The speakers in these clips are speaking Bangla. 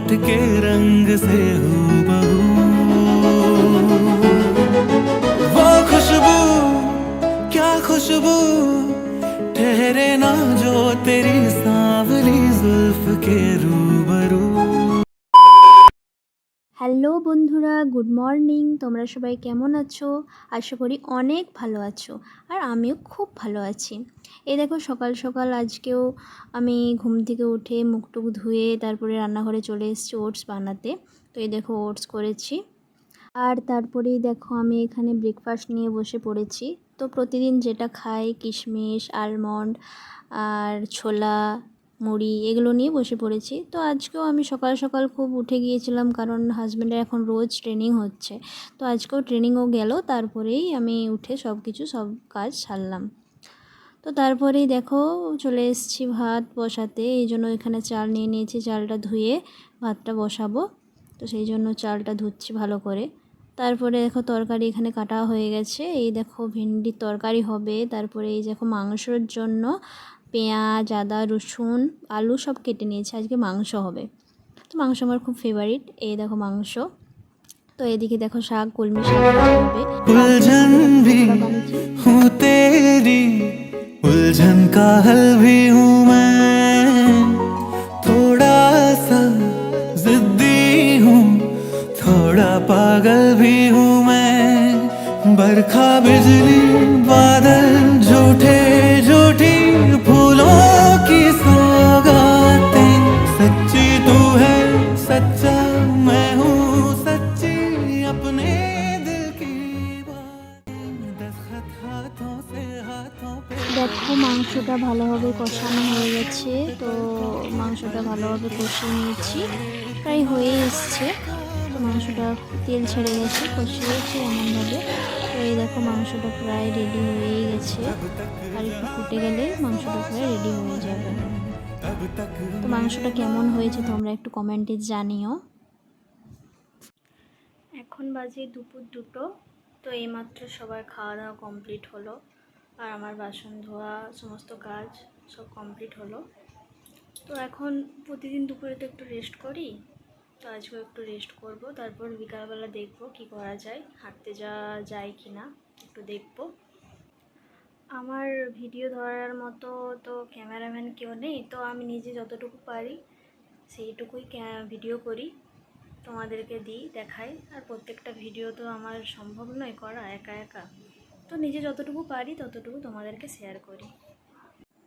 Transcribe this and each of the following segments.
होठ के रंग से हूबहू। वो खुशबू, क्या खुशबू? ठहरे ना जो तेरी सांवली जुल्फ के रूबरू। হ্যালো বন্ধুরা, গুড মর্নিং। তোমরা সবাই কেমন আছো? আশা করি অনেক ভালো আছো আর আমিও খুব ভালো আছি। এই দেখো, সকাল সকাল আজকেও আমি ঘুম থেকে উঠে মুখ টুক ধুয়ে তারপরে রান্নাঘরে চলে এসেছি ওটস বানাতে। তো এই দেখো, ওটস করেছি। আর তারপরেই দেখো, আমি এখানে ব্রেকফাস্ট নিয়ে বসে পড়েছি। তো প্রতিদিন যেটা খাই, কিশমিশ আলমন্ড আর ছোলা মুড়ি এগুলো নিয়ে বসে পড়েছি। তো আজকেও আমি সকাল সকাল খুব উঠে গিয়েছিলাম কারণ হাজব্যান্ডের এখন রোজ ট্রেনিং হচ্ছে। তো আজকেও ট্রেনিংও গেল, তারপরেই আমি উঠে সব কিছু সব কাজ সারলাম। তো তারপরেই দেখো চলে এসেছি ভাত বসাতে, এই জন্য এখানে চাল নিয়ে নিয়েছি, চালটা ধুয়ে ভাতটা বসাবো। তো সেই জন্য চালটা ধুচ্ছি ভালো করে। তারপরে দেখো তরকারি এখানে কাটা হয়ে গেছে, এই দেখো ভেন্ডির তরকারি হবে, তারপরে এই দেখো মাংসর জন্য পেঁয়াজ আদা রসুন আলু সব কেটে নিয়েছি আজকে মাংস হবে তো মাংস আমার খুব ফেভারিট এই দেখো মাংস তো এদিকে দেখো শাক কলমি শাক ভাজা হবে उलझन भी বানিয়েছি। हूँ तेरी उलझन का हल भी हूँ मैं मैं हूँ सच्ची अपने दिल की बातें दस्तखत हाथों से हाथों पे দেখো মাংসটা ভালোভাবে কষানো হয়ে গেছে তো মাংসটা ভালোভাবে কষিয়ে নিয়েছি প্রায় হয়ে এসছে তো মাংসটা তেল ছেড়ে গেছে কষিয়েছি এমনভাবে তো এই দেখো মাংসটা প্রায় রেডি হয়েই গেছে আর একটু ফুটে গেলে মাংসটা প্রায় রেডি হয়ে যাবে अब तक তো মাংসটা কেমন হয়েছে তোমরা একটু কমেন্টে জানিও এখন বাজে দুপুর দুটো, তো এইমাত্র সবার খাওয়া দাওয়া কমপ্লিট হলো। আর আমার বাসন ধোয়া, সমস্ত কাজ সব কমপ্লিট হলো। তো এখন প্রতিদিন দুপুরে তো একটু রেস্ট করি, তো আজকেও একটু রেস্ট করব। তারপর বিকালবেলা দেখব কি করা যায়, হাঁটতে যাওয়া যায় কি না, একটু দেখব। আমার ভিডিও ধরার মতো তো ক্যামেরাম্যান কেউ নেই, তো আমি নিজে যতটুকু পারি সেইটুকুই ভিডিও করি। তোমাদেরকে দিই দেখাই আর প্রত্যেকটা ভিডিও তো আমার সম্ভব নয় করা একা একা তো নিজে যতটুকু পারি ততটুকু তোমাদেরকে শেয়ার করি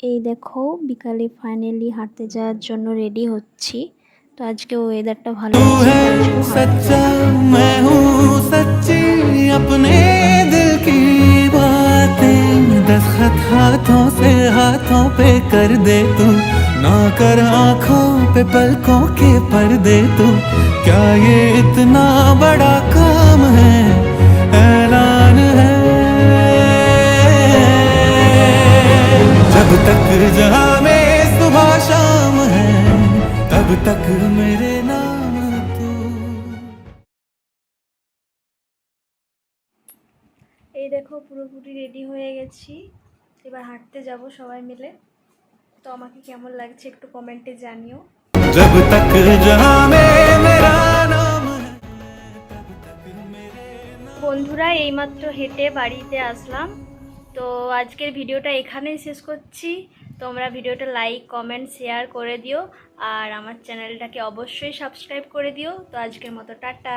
এই দেখো বিকালে ফাইনালি হাঁটতে যাওয়ার জন্য রেডি হচ্ছি তো আজকে ওয়েদারটা ভালো तू আছে, है তাই জন্য सच्चा मैं हूँ सच्ची अपने दिल की बातें दस्तखत हाथों से हाथों पे कर दे तू ना कर आंखों पे पलकों के पर्दे तू क्या ये इतना बड़ा काम है ऐलान है जब तक जहां में सुबह शाम है तब तक मेरे नाम तू এই দেখো পুরোপুরি রেডি হয়ে গেছি এবার হাঁটতে যাব সবাই মিলে তো আমাকে কেমন লাগছে একটু কমেন্টে জানিও जब तक जहां में मेरा नाम है तब तक मेरे नाम বন্ধুরা এইমাত্র হেঁটে বাড়িতে আসলাম তো আজকের ভিডিওটা এখানেই শেষ করছি তোমরা ভিডিওটা লাইক কমেন্ট শেয়ার করে দিও আর আমার চ্যানেলটাকে অবশ্যই সাবস্ক্রাইব করে দিও তো আজকের মতো টাটা